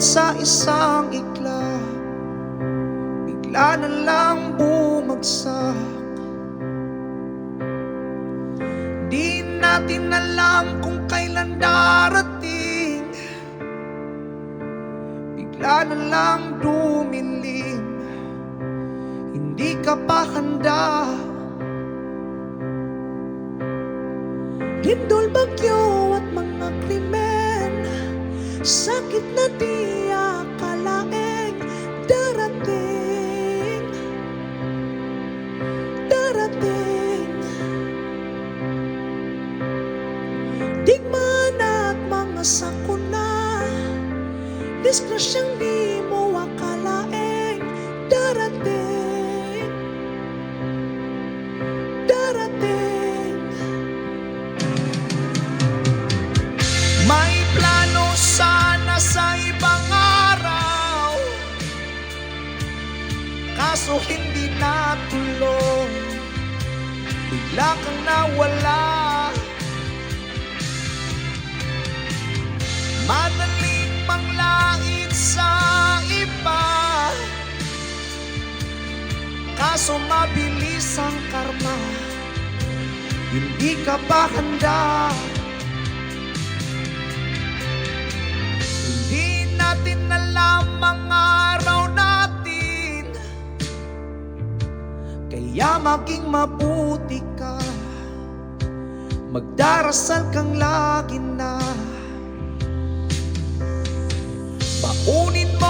Sa isang ikla Bigla na lang bumagsak. Di natin alam kung kailan darating. Bigla na lang dumilim. Hindi ka pa handa. Lindol, bagyo at mga krimen. Sakit Digmaan at mga sakuna Disgrasyang di mo akalaing darating. Darating. May plano sana sa ibang araw Kaso hindi natuloy. Bigla kang nawala Kaso mabilis ang karma. Hindi ka ba handa? Hindi natin alam ang araw natin. Kaya maging mabuti ka. Magdarasal kang lagi na. Baunin mo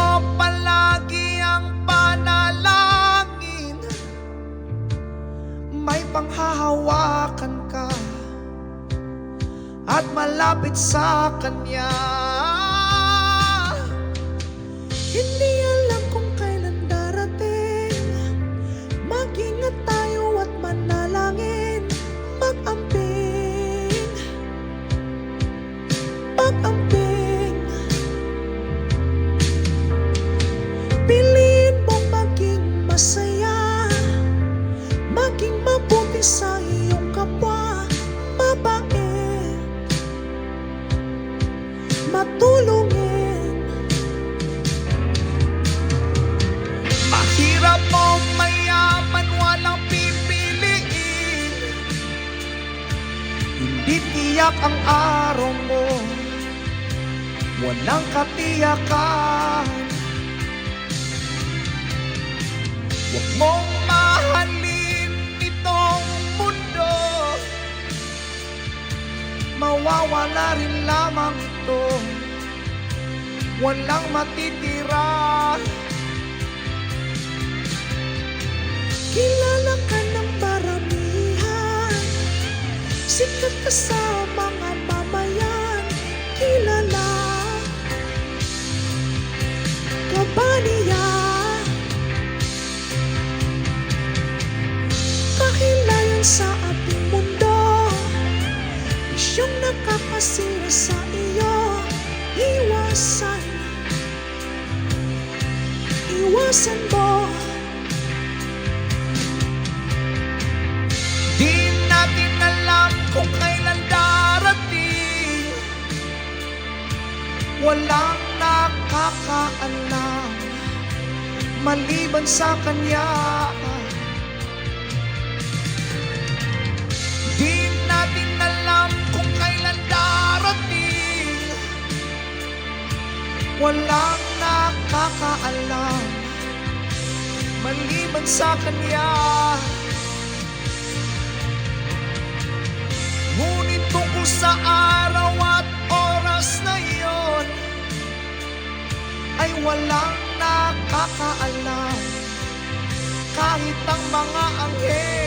malapit sa Kanya Matulungin Mahirap o mayaman walang pipiliin. Hindi tiyak ang araw mo. Walang katiyakan. Huwag mong mahalin itong mundo. Mawawala rin lamang ito Walang matitira. Kilala ka ng maramihan Sikat ka sa mga mamayan. Kilala. Ka ba niya? Kahilayan sa ating mundo. Isyong nakakasira sa iyo Iwasan Iwasan mo Di natin alam kung kailan darating. Walang nakakaalam. Maliban sa Kanya Walang nakakaalam. Maliban sa Kanya. Ngunit tungkol sa araw at oras na iyon Ay walang nakakaalam. Kahit ang mga anghel